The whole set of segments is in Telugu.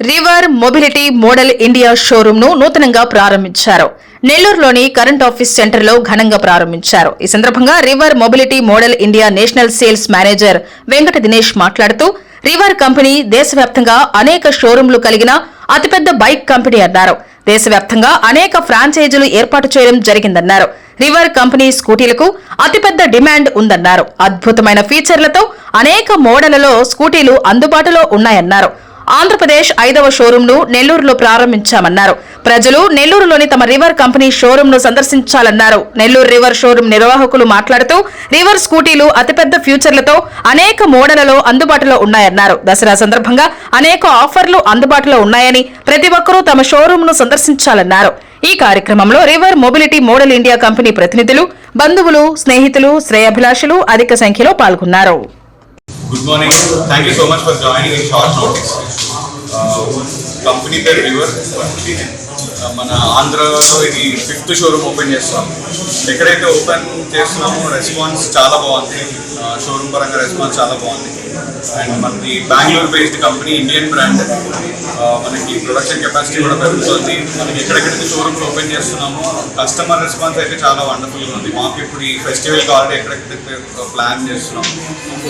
రివర్ మొబిలిటీ మోడల్ ఇండియా షోరూంను నూతనంగా ప్రారంభించారు. నెల్లూరులోని కరెంట్ ఆఫీస్ సెంటర్లో ఘనంగా ప్రారంభించారు. ఈ సందర్భంగా River mobility model India national sales manager Venkata Dinesh మాట్లాడుతూ రివర్ కంపెనీ దేశవ్యాప్తంగా అనేక షోరూంలు కలిగిన అతిపెద్ద బైక్ కంపెనీ అన్నారు. దేశవ్యాప్తంగా అనేక ఫ్రాంచైజీలు ఏర్పాటు చేయడం జరిగిందన్నారు. రివర్ కంపెనీ స్కూటీలకు అతిపెద్ద డిమాండ్ ఉందన్నారు. అద్భుతమైన ఫీచర్లతో అనేక మోడళ్ళలో స్కూటీలు అందుబాటులో ఉన్నాయన్నారు. ఆంధ్రప్రదేశ్ ఐదవ షోరూంను నెల్లూరులో ప్రారంభించామన్నారు. ప్రజలు నెల్లూరులోని తమ రివర్ కంపెనీ షోరూంను సందర్శించాలన్నారు. నెల్లూరు రివర్ షోరూం నిర్వాహకులు మాట్లాడుతూ రివర్ స్కూటీలు అతిపెద్ద ఫ్యూచర్లతో అనేక మోడళ్ళలో అందుబాటులో ఉన్నాయన్నారు. దసరా సందర్భంగా అనేక ఆఫర్లు అందుబాటులో ఉన్నాయని ప్రతి ఒక్కరూ తమ షోరూంను సందర్శించాలన్నారు. ఈ కార్యక్రమంలో River mobility model India company ప్రతినిధులు బంధువులు స్నేహితులు శ్రేయాభిలాషులు అధిక సంఖ్యలో పాల్గొన్నారు. Good morning. Thank you so much for joining in short notice. Company పేరు రివర్ మన ఆంధ్రలో ఇది ఫిఫ్త్ షోరూమ్ ఓపెన్ చేస్తాం. ఎక్కడైతే ఓపెన్ చేస్తున్నామో రెస్పాన్స్ చాలా బాగుంది. షోరూమ్ పరంగా రెస్పాన్స్ చాలా బాగుంది. అండ్ మనది Bengaluru based company Indian brand మనకి ప్రొడక్షన్ కెపాసిటీ కూడా పెరుగుతుంది. మనకి ఎక్కడెక్కడైతే షోరూమ్స్ ఓపెన్ చేస్తున్నామో కస్టమర్ రెస్పాన్స్ అయితే చాలా వండర్ఫుల్గా ఉంది. మాకు ఇప్పుడు ఈ ఫెస్టివల్ కాబట్టి ఎక్కడెక్కడైతే ప్లాన్ చేస్తున్నాం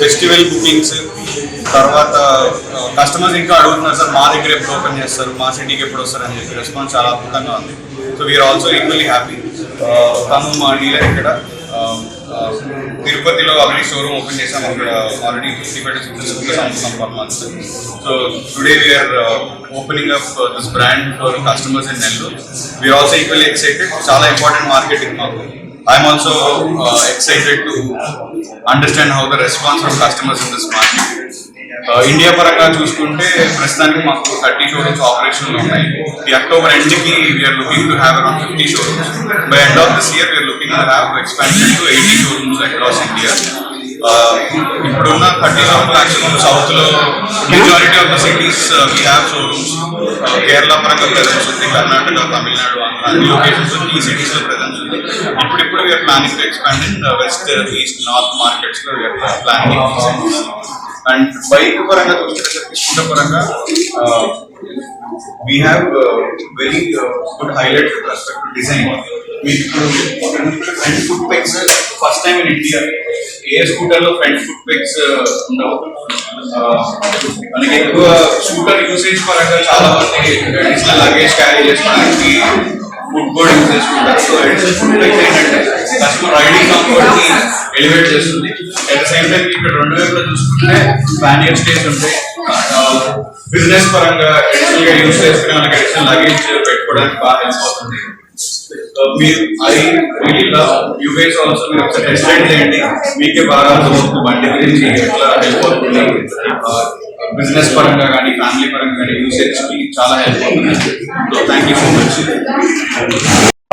ఫెస్టివల్ బుకింగ్స్ తర్వాత కస్టమర్స్ ఇంకా అడుగుతున్నారు సార్ మా దగ్గర ఎప్పుడు ఓపెన్ చేస్తారు? మా సిటీకి ఎప్పుడు వస్తారు అని చెప్పి రెస్పాన్స్ చాలా అద్భుతంగా ఉంది. So we are also equally happy తను మా డీలర్ ఇక్కడ తిరుపతిలో ఆల్రెడీ షోరూమ్ ఓపెన్ చేసాం అక్కడ ఆల్రెడీ ఫిఫ్టీ ఫైవ్ సంవత్సరం per month so today we are opening up this brand for customers in Nellore we are also equally excited చాలా ఇంపార్టెంట్ మార్కెటింగ్ మాకు. I'm also excited to understand how the response from customers in this market India పరంగా చూసుకుంటే ప్రస్తుతానికి మాకు థర్టీ షోరూమ్స్ ఆపరేషన్ ఉన్నాయి. ఈ October ఎండ్కి we are looking to have around fifty showrooms by end of this year we are looking to have expansion to eighty showrooms across India ఇప్పుడున్న థర్టీ షోరూమ్ మాక్సిమం సౌత్లో majority of the cities we have showrooms Kerala పరంగా ప్రెజెన్స్ ఉంది కర్ణాటక తమిళనాడు ఆంధ్ర అన్ని లొకేషన్స్ ఈ సిటీస్లో ప్రెజెన్స్ ఉంది. ఇప్పుడిప్పుడు we are planning to expand in west east north మార్కెట్స్లో we are planning and bike పరంగా చూసుకుంటే స్కూటర్ పరంగా we have very good highlight respect design మీకు ఇప్పుడు front foot pegs first time in India ఏ స్కూటర్లో ఫ్రంట్ ఫుట్ పెగ్స్ ఉండవు. Uh, మనకి ఎక్కువ స్కూటర్ యూసేజ్ పరంగా చాలా మంది అడిషనల్ లగేజ్ క్యారీ చేసుకోవడానికి ఫుడ్ బోర్డ్ యూజ్ చేసుకుంటారు. సో అడిషనల్ ఫుడ్ పెగ్స్ ఏంటంటే కస్టమర్ రైడింగ్ కంఫర్ట్ని ఎలివేట్ చేస్తుంది. అట్ ద సేమ్ టైం ఇక్కడ రెండు వైపులా చూసుకుంటే ప్యానియర్ స్టేజ్ ఉంటాయి బిజినెస్ పరంగా అడిషనల్గా యూస్ చేసుకునే వాళ్ళకి అడిషనల్ లగేజ్ పెట్టుకోవడానికి బాగా హెల్ప్ అవుతుంది. మీరు I really love you guys also మీరు ఒకసారి ఎక్స్ప్లెయిన్ చేయండి. మీకే బాగా అర్థమవుతుంది. బండి గురించి ఎట్లా హెల్ప్ అవుతుంది. బిజినెస్ పరంగా కానీ ఫ్యామిలీ పరంగా కానీ యూస్ చేసుకుని చాలా హెల్ప్ అవుతుంది. So thank you so much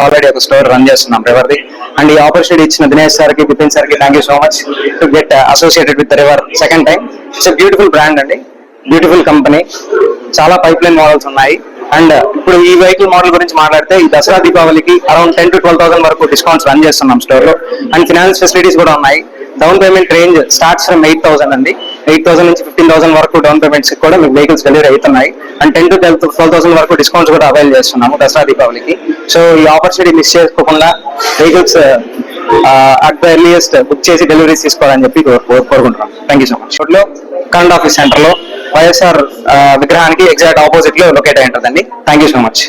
already ఒక స్టోర్ రన్ చేస్తున్నాం. ఎవరిది అండ్ ఈ ఆపర్చునిటీ ఇచ్చిన దినేష్ సార్కి బిపిన్ సార్కి thank you so much to get associated with River second time it's beautiful brand అండి. బ్యూటిఫుల్ కంపెనీ చాలా పైప్ లైన్ మోడల్స్ ఉన్నాయి అండ్ uh, ఇప్పుడు ఈ వెహికల్ మోడల్ గురించి మాట్లాడితే ఈ దసరా దీపావళికి around ten to twelve thousand వరకు డిస్కౌంట్స్ రన్ చేస్తున్నాం స్టోర్లో. అండ్ ఫినాన్స్ ఫెసిలిటీస్ కూడా ఉన్నాయి. Down payment range starts from eight thousand అండి. ఎయిట్ థౌసండ్ నుంచి ఫిఫ్టీన్ థౌసండ్ వరకు డౌన్ పేమెంట్స్ కూడా మీకు వెహికల్స్ డెలివరీ అవుతున్నాయి. And ten to twelve twelve thousand వరకు డిస్కౌంట్స్ కూడా అవైల్ చేస్తున్నాము దసరా దీపావళికి. సో ఈ ఆపర్చునిటీ మిస్ చేసుకోకుండా vehicles at the earliest book చేసి డెలివరీస్ తీసుకోవాలని చెప్పి కోరు- కోరుకుంటున్నాం. థ్యాంక్ యూ సో మచ్లో కరెంట్ ఆఫీస్ సెంటర్లో వైఎస్ఆర్ uh, విగ్రహానికి ఎగ్జాక్ట్ ఆపోజిట్లో లొకేట్ అయి ఉంటుందండి. Thank you so much